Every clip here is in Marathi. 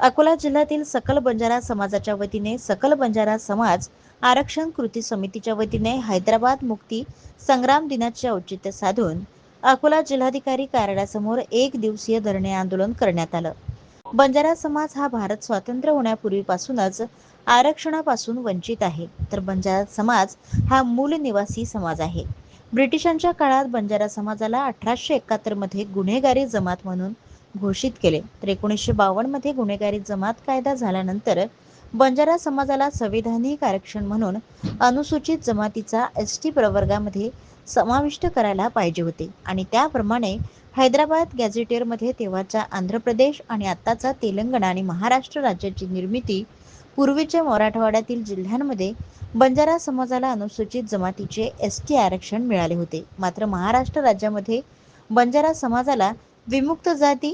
अकोला जिल्ह्यातील सकल बंजारा समाजाच्या वतीने सकल बंजारा समाज आरक्षण कृती समितीच्या वतीने हैदराबाद मुक्ती संग्राम दिनाचे औचित्य साधून अकोला जिल्हाधिकारी कार्यालयासमोर एक दिवसीय धरणे आंदोलन करण्यात आलं. बंजारा समाज हा भारत स्वातंत्र्य होण्यापूर्वीपासूनच आरक्षणापासून वंचित आहे. तर बंजारा समाज हा मूल निवासी समाज आहे. ब्रिटिशांच्या काळात बंजारा समाजाला अठराशे एकाहत्तरमध्ये गुन्हेगारी जमात म्हणून घोषित केले. तर एकोणीसशे बावन्नमध्ये गुन्हेगारी जमात कायदा झाल्यानंतर बंजारा समाजाला संविधानिक आरक्षण म्हणून अनुसूचित जमातीचा एस टी प्रवर्गामध्ये समाविष्ट करायला पाहिजे होते. आणि त्याप्रमाणे हैदराबाद गॅझेटियरमध्ये तेव्हाच्या आंध्र प्रदेश आणि आत्ताचा तेलंगणा आणि महाराष्ट्र राज्याची निर्मिती पूर्वीच्या मराठवाड्यातील जिल्ह्यांमध्ये बंजारा समाजाला अनुसूचित जमातीचे एस टी आरक्षण मिळाले होते. मात्र महाराष्ट्र राज्यामध्ये बंजारा समाजाला विमुक्त जाती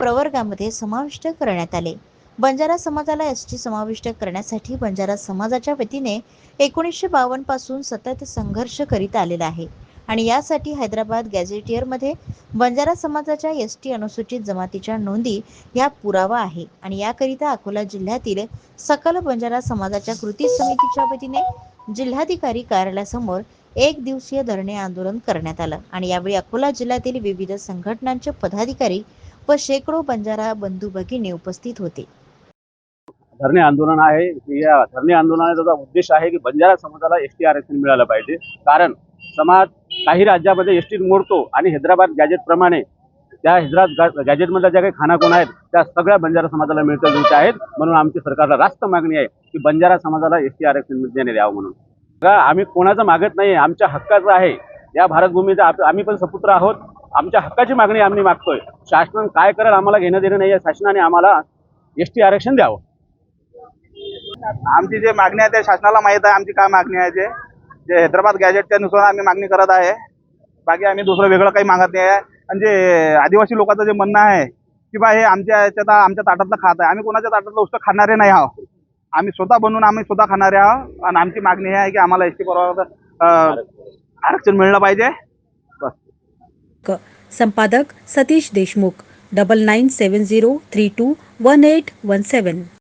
प्रवर्गामध्ये समाविष्ट करण्यात आले. बंजारा समाजाला एस टी समाविष्ट करण्यासाठी बंजारा समाजाच्या वतीने एकोणीसशे बावन्नपासून सतत संघर्ष करीत आलेला आहे. आणि यासाठी हैदराबाद गॅझेटियरमध्ये बंजारा समाजाच्या एस टी अनुसूचित जमातीच्या नोंदी या पुरावा आहे. आणि याकरिता अकोला जिल्ह्यातील सकल बंजारा समाजाच्या कृती समितीच्या वतीने जिल्हाधिकारी कार्यालयासमोर एक दिवसीय धरणे आंदोलन करण्यात आलं. आणि यावेळी अकोला जिल्ह्यातील विविध संघटनांचे पदाधिकारी व शेकडो बंजारा बंधू भगिनी उपस्थित होते. धरणे आंदोलन आहे. या धरणे आंदोलनाचा उद्देश आहे की बंजारा समाजाला एस टी आरक्षण मिळालं पाहिजे. कारण समाज काही राज्यामध्ये एस टी मोडतो आणि हैदराबाद गॅजेट प्रमाणे त्या हैदराबाद गॅजेटमधल्या ज्या काही खानाकोण आहेत त्या सगळ्या बंजारा समाजाला मिळतं आहेत म्हणून आमची सरकारला रास्त मागणी आहे की बंजारा समाजाला एस टी आरक्षण देण्यात यावं म्हणून. आम्ही कोणाचं मागत नाही आमच्या हक्काचं आहे. या भारतभूमीचा आम्ही पण सपुत्र आहोत. आमच्या हक्काची मागणी आम्ही मागतोय. शासन काय करेल आम्हाला घेणं देणं नाही आहे. शासनाने आम्हाला एस टी आरक्षण द्यावं. आमची जे मागणी आहे ते शासनाला माहीत आहे. आमची काय मागणी आहे ते जे हैदराबाद गॅजेटच्या नुसार आम्ही मागणी करत आहे. बाकी आम्ही दुसरं वेगळं काही मागत नाही आहे. आणि जे आदिवासी लोकांचं जे म्हणणं आहे की बा हे आमच्या याच्यात आमच्या ताटातलं खात आहे. आम्ही कोणाच्या ताटातलं उष्ट खाणारे नाही आहोत. आम्ही स्वतः बनवून आम्ही स्वतः खाणार आहोत आणि आमची मागणी हे आहे की आम्हाला एस टी आरक्षण मिळलं पाहिजे. बस. क संपादक Satish Deshmukh double nine seven zero three two one eight one seven.